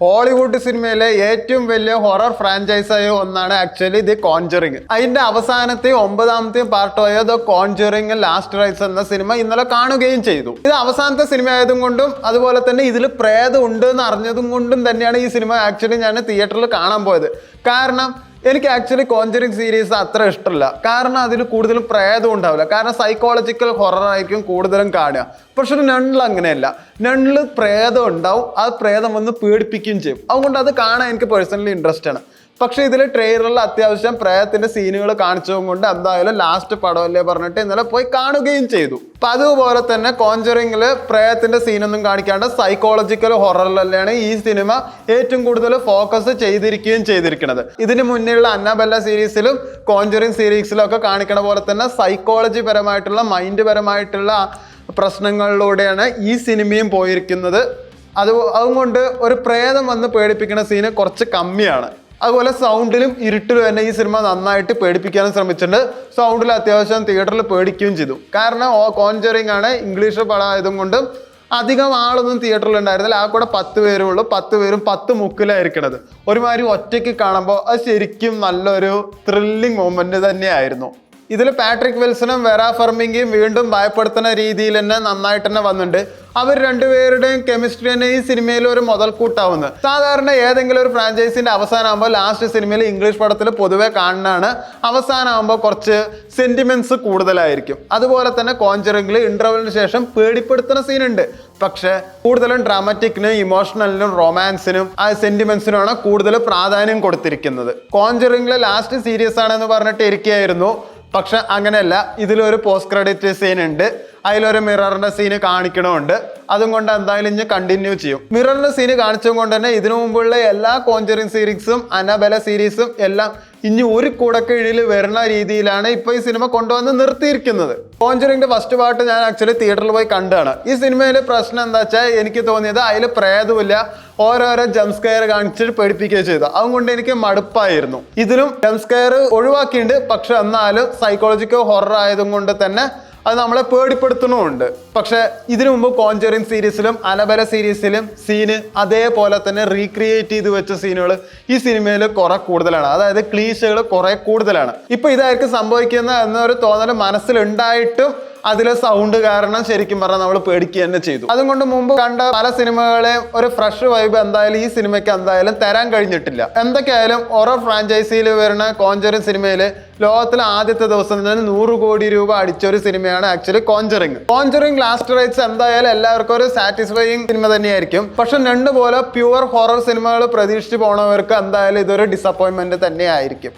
Hollywood സിനിമയിലെ ഏറ്റവും വലിയ ഹൊറർ ഫ്രാഞ്ചൈസായ ഒന്നാണ് ആക്ച്വലി ദി കോൺജറിങ്. അതിന്റെ അവസാനത്തെയും ഒമ്പതാമത്തെയും പാർട്ടായ ദ കോൺജറിങ് ലാസ്റ്റ് റൈസ് എന്ന സിനിമ ഇന്നലെ കാണുകയും ചെയ്തു. ഇത് അവസാനത്തെ സിനിമ ആയതും കൊണ്ടും അതുപോലെ തന്നെ ഇതിൽ പ്രേതം ഉണ്ട് എന്ന് അറിഞ്ഞതും കൊണ്ടും തന്നെയാണ് ഈ സിനിമ ആക്ച്വലി ഞാൻ തിയേറ്ററിൽ കാണാൻ പോയത്. കാരണം എനിക്ക് ആക്ച്വലി കോഞ്ചറിങ് സീരീസ് അത്ര ഇഷ്ടമല്ല കാരണം അതിൽ കൂടുതലും പ്രേതം ഉണ്ടാവില്ല. കാരണം സൈക്കോളജിക്കൽ ഹൊറർ ആയിരിക്കും കൂടുതലും കാണുക. പക്ഷെ നണ്ണിൽ അങ്ങനെയല്ല. നണ്ണിൽ പ്രേതം ഉണ്ടാവും. ആ പ്രേതം വന്ന് പേടിപ്പിക്കുകയും ചെയ്യും. അതുകൊണ്ട് അത് കാണാൻ എനിക്ക് പേഴ്സണലി ഇൻട്രസ്റ്റ് ആണ്. പക്ഷെ ഇതിൽ ട്രെയിലറിൽ അത്യാവശ്യം പ്രേയത്തിന്റെ സീനുകൾ കാണിച്ചതും കൊണ്ട് എന്തായാലും ലാസ്റ്റ് പടമല്ലേ പറഞ്ഞിട്ട് ഇന്നലെ പോയി കാണുകയും ചെയ്തു. അപ്പൊ അതുപോലെ തന്നെ കോഞ്ചറിങ്ങിൽ പ്രേയത്തിന്റെ സീനൊന്നും കാണിക്കാണ്ട് സൈക്കോളജിക്കൽ ഹൊററിലല്ലാണ് ഈ സിനിമ ഏറ്റവും കൂടുതൽ ഫോക്കസ് ചെയ്തിരിക്കുകയും ചെയ്തിരിക്കുന്നത് ഇതിന് മുന്നേയുള്ള അന്നബല്ല സീരീസിലും കോഞ്ചറിങ് സീരീസിലും ഒക്കെ കാണിക്കണ പോലെ തന്നെ സൈക്കോളജി പരമായിട്ടുള്ള മൈൻഡ് പരമായിട്ടുള്ള പ്രശ്നങ്ങളിലൂടെയാണ് ഈ സിനിമയും പോയിരിക്കുന്നത്. അത് അതുകൊണ്ട് ഒരു പ്രേതം വന്ന് പേടിപ്പിക്കുന്ന സീന് കുറച്ച് കമ്മിയാണ്. അതുപോലെ സൗണ്ടിലും ഇരുട്ടിലും തന്നെ ഈ സിനിമ നന്നായിട്ട് പേടിപ്പിക്കാനും ശ്രമിച്ചിട്ടുണ്ട്. സൗണ്ടിൽ അത്യാവശ്യം തിയേറ്ററിൽ പേടിക്കുകയും ചെയ്തു. കാരണം ഓ കോഞ്ചറിങ് ആണ് ഇംഗ്ലീഷ് പടം ആയതും കൊണ്ടും അധികം ആളൊന്നും തിയേറ്ററിൽ ഉണ്ടായിരുന്നില്ല. ആ കൂടെ പത്ത് പേരും ഉള്ളൂ. പത്ത് പേരും പത്ത് മുക്കിലായിരിക്കണത്. ഒരുമാതിരി ഒറ്റയ്ക്ക് കാണുമ്പോൾ അത് ശരിക്കും നല്ലൊരു ത്രില്ലിംഗ് മൊമെന്റ് തന്നെയായിരുന്നു. ഇതിൽ പാട്രിക് വിൽസണും വെറ ഫർമിങ്കയും വീണ്ടും ഭയപ്പെടുത്തുന്ന രീതിയിൽ തന്നെ നന്നായിട്ട് തന്നെ വന്നിട്ടുണ്ട്. അവർ രണ്ടുപേരുടെയും കെമിസ്ട്രി തന്നെ ഈ സിനിമയിൽ ഒരു മുതൽക്കൂട്ടാവുന്നത്. സാധാരണ ഏതെങ്കിലും ഒരു ഫ്രാഞ്ചൈസിന്റെ അവസാനമാകുമ്പോൾ ലാസ്റ്റ് സിനിമയിൽ ഇംഗ്ലീഷ് പടത്തിൽ പൊതുവെ കാണുന്നതാണ്. അവസാനമാകുമ്പോൾ കുറച്ച് സെന്റിമെന്റ്സ് കൂടുതലായിരിക്കും. അതുപോലെ തന്നെ കോഞ്ചറിംഗിൽ ഇന്റർവലിന് ശേഷം പേടിപ്പെടുത്തുന്ന സീനുണ്ട് പക്ഷെ കൂടുതലും ഡ്രാമറ്റിക്കിനും ഇമോഷണലിനും റൊമാൻസിനും ആ സെന്റിമെന്റ്സിനുമാണ് കൂടുതൽ പ്രാധാന്യം കൊടുത്തിരിക്കുന്നത്. കോഞ്ചറിംഗിലെ ലാസ്റ്റ് സീരിയസ് ആണെന്ന് പറഞ്ഞിട്ട് ഇരിക്കുകയായിരുന്നു. പക്ഷെ അങ്ങനെയല്ല ഇതിലൊരു പോസ്റ്റ് ക്രെഡിറ്റ് സീൻ ഉണ്ട്. അതിലൊരു മിററിന്റെ സീന് കാണിക്കണമുണ്ട് അതും കൊണ്ട് എന്തായാലും ഇനി കണ്ടിന്യൂ ചെയ്യും. മിററിന്റെ സീന് കാണിച്ചത് കൊണ്ട് തന്നെ ഇതിനു മുമ്പുള്ള എല്ലാ കോഞ്ചറിങ് സീരീസും അനബല സീരീസും എല്ലാം ഇനി ഒരു കുടക്കീഴിൽ വരുന്ന രീതിയിലാണ് ഇപ്പൊ ഈ സിനിമ കൊണ്ടുവന്ന് നിർത്തിയിരിക്കുന്നത്. കോഞ്ചറിന്റെ ഫസ്റ്റ് പാർട്ട് ഞാൻ ആക്ച്വലി തിയേറ്ററിൽ പോയി കണ്ടാണ് ഈ സിനിമയിലെ പ്രശ്നം എന്താ വെച്ചാൽ എനിക്ക് തോന്നിയത് അതിൽ പ്രേതമില്ല ഓരോരോ ജംസ്കെയർ കാണിച്ചിട്ട് പേടിപ്പിക്കുകയോ ചെയ്തു. അതുകൊണ്ട് എനിക്ക് മടുപ്പായിരുന്നു. ഇതിലും ജംസ്കെയർ ഒഴിവാക്കിയിട്ടുണ്ട്. പക്ഷെ എന്നാലും സൈക്കോളജിക്കോ ഹൊറർ ആയതും കൊണ്ട് തന്നെ അത് നമ്മളെ പേടിപ്പെടുത്തണമുണ്ട് പക്ഷെ ഇതിനു മുമ്പ് കോഞ്ചറിങ് സീരീസിലും അനബല സീരീസിലും സീന് അതേപോലെ തന്നെ റീക്രിയേറ്റ് ചെയ്ത് വെച്ച സീനുകൾ ഈ സിനിമയിൽ കുറെ കൂടുതലാണ്. അതായത് ക്ലീശകൾ കുറെ കൂടുതലാണ്. ഇപ്പൊ ഇതായിരിക്കും സംഭവിക്കുന്ന എന്നൊരു തോന്നൽ മനസ്സിലുണ്ടായിട്ടും അതിലെ സൗണ്ട് കാരണം ശരിക്കും പറഞ്ഞാൽ നമ്മൾ പേടിക്കുക തന്നെ ചെയ്തു. അതുകൊണ്ട് മുമ്പ് കണ്ട പല സിനിമകളെയും ഒരു ഫ്രഷ് വൈബ് എന്തായാലും ഈ സിനിമയ്ക്ക് എന്തായാലും തരാൻ കഴിഞ്ഞിട്ടില്ല. എന്തൊക്കെയായാലും ഓരോ ഫ്രാഞ്ചൈസിയിൽ വരുന്ന കോഞ്ചറിങ് സിനിമയിൽ ലോകത്തിലെ ആദ്യത്തെ ദിവസം തന്നെ നൂറ് കോടി രൂപ അടിച്ച ഒരു സിനിമയാണ് actually conjuring. Conjuring last rites എന്തായാലും എല്ലാവർക്കും ഒരു സാറ്റിസ്ഫൈയിങ് സിനിമ തന്നെയായിരിക്കും. പക്ഷെ രണ്ട് പോലെ പ്യുവർ ഹൊറർ സിനിമകൾ പ്രതീക്ഷിച്ച് പോണവർക്ക് എന്തായാലും ഇതൊരു ഡിസപ്പോയിൻമെന്റ് തന്നെ ആയിരിക്കും